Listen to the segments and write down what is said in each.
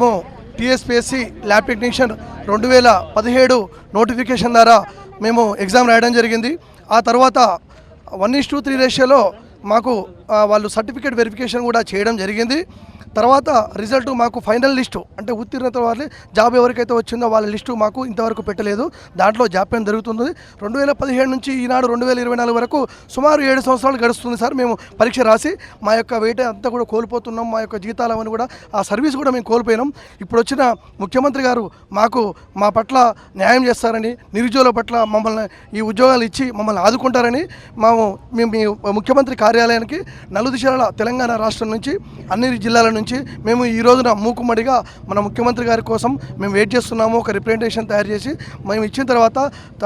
మేము TSPSC lab technician రెండు వేల పదిహేడు నోటిఫికేషన్ ద్వారా మేము ఎగ్జామ్ రాయడం జరిగింది. ఆ తర్వాత వన్ ఇస్ టూ త్రీ రేషియోలో మాకు వాళ్ళు సర్టిఫికేట్ వెరిఫికేషన్ కూడా చేయడం జరిగింది. తర్వాత రిజల్ట్ మాకు ఫైనల్ లిస్టు అంటే ఉత్తీర్ణత వాళ్ళే జాబ్ ఎవరికైతే వచ్చిందో వాళ్ళ లిస్టు మాకు ఇంతవరకు పెట్టలేదు. దాంట్లో జాప్యం జరుగుతుంది. రెండు వేల పదిహేడు నుంచి ఈనాడు రెండు వేల ఇరవై నాలుగు వరకు సుమారు ఏడు సంవత్సరాలు గడుస్తుంది సార్ మేము పరీక్ష రాసి. మా యొక్క వెయిట్ అంతా కూడా కోల్పోతున్నాం. మా యొక్క జీతాలు అవన్నీ కూడా ఆ సర్వీస్ కూడా మేము కోల్పోయినాం. ఇప్పుడు వచ్చిన ముఖ్యమంత్రి గారు మాకు మా పట్ల న్యాయం చేస్తారని నిరుద్యోగుల పట్ల మమ్మల్ని ఈ ఉద్యోగాలు ఇచ్చి మమ్మల్ని ఆదుకుంటారని మేము మేము మీ ముఖ్యమంత్రి కార్యాలయానికి నలుదిశల తెలంగాణ రాష్ట్రం నుంచి అన్ని జిల్లాల నుంచి మేము ఈ రోజున మూకుమ్మడిగా మన ముఖ్యమంత్రి గారి కోసం మేము వెయిట్ చేస్తున్నాము. ఒక రిప్రజెంటేషన్ తయారు చేసి మేము ఇచ్చిన తర్వాత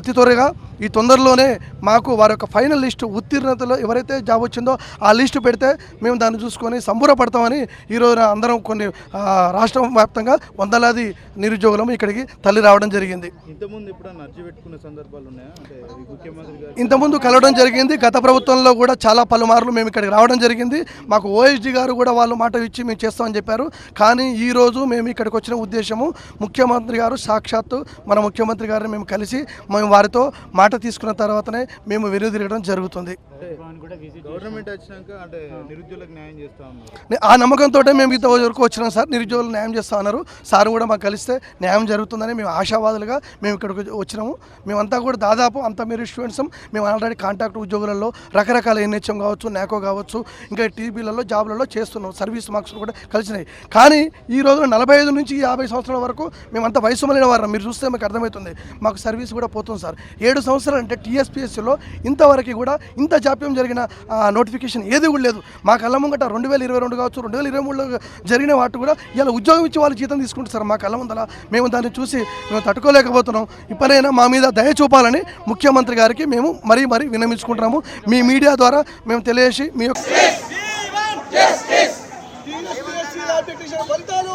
అతి త్వరగా ఈ తొందరలోనే మాకు వారి యొక్క ఫైనల్ లిస్టు ఉత్తీర్ణతలో ఎవరైతే జాబ్ వచ్చిందో ఆ లిస్టు పెడితే మేము దాన్ని చూసుకొని సంబరపడతామని ఈ రోజున అందరం కొన్ని రాష్ట్రం వ్యాప్తంగా వందలాది నిరుద్యోగులం ఇక్కడికి తల్లి రావడం జరిగింది. ఇంతకుముందు కలవడం జరిగింది. గత ప్రభుత్వంలో కూడా చాలా పలుమార్లు మేము ఇక్కడికి రావడం జరిగింది. మాకు ఓఎస్డి గారు కూడా వాళ్ళు మాట ఇచ్చి మేము చేస్తామని చెప్పారు. కానీ ఈ రోజు మేము ఇక్కడికి వచ్చిన ఉద్దేశము ముఖ్యమంత్రి గారు సాక్షాత్తు మన ముఖ్యమంత్రి గారిని మేము కలిసి మేము వారితో మాట తీసుకున్న తర్వాతనే మేము వెనుదిరగడం జరుగుతుంది. అంటే గవర్నమెంట్ వచ్చినాక అంటే నిరుద్యోగులకు న్యాయం చేస్తా ఉన్నారు. నే- ఆ నమ్మకంతో మేము ఇంత వరకు వచ్చినాం సార్. నిరుద్యోగులు న్యాయం చేస్తా ఉన్నారు. సార్ కూడా మాకు కలిస్తే న్యాయం జరుగుతుందని మేము ఆశావాదులుగా మేము ఇక్కడికి వచ్చినాము. మేమంతా కూడా దాదాపు అంత మీరు స్టూడెంట్స్ మేము ఆల్రెడీ కాంట్రాక్ట్ ఉద్యోగులలో రకరకాల ఎన్హెచ్ఎం కావచ్చు నాకో కావచ్చు ఇంకా టీబీలలో జాబ్లలో చేస్తున్నాం. సర్వీస్ మార్క్స్ కూడా కలిసినాయి. కానీ ఈ రోజు నలభై ఐదు నుంచి యాభై సంవత్సరాల వరకు మేమంతా వయసు మళ్ళిన వారం. మీరు చూస్తే మాకు అర్థమవుతుంది. మాకు సర్వీస్ కూడా పోతుంది సార్. ఏడు సంవత్సరాలు అంటే టీఎస్పీఎస్సీలో ఇంతవరకు కూడా ఇంత జాప్యం జరిగిన నోటిఫికేషన్ ఏది కూడా లేదు. మా కళ్ళ ముంగట రెండు వేల ఇరవై రెండు కావచ్చు రెండు వేల ఇరవై మూడులో జరిగిన వాటి కూడా ఇలా ఉద్యోగం ఇచ్చి వాళ్ళు జీతం తీసుకుంటారు సార్. మా కళ్ళ ముందల మేము దాన్ని చూసి మేము తట్టుకోలేకపోతున్నాం. ఇప్పుడైనా మా మీద దయ చూపాలని ముఖ్యమంత్రి గారికి మేము మరీ మరీ విన్నమించుకుంటున్నాము మీ మీడియా ద్వారా మేము తెలియజేసి మీ యొక్క ఫలితాలు.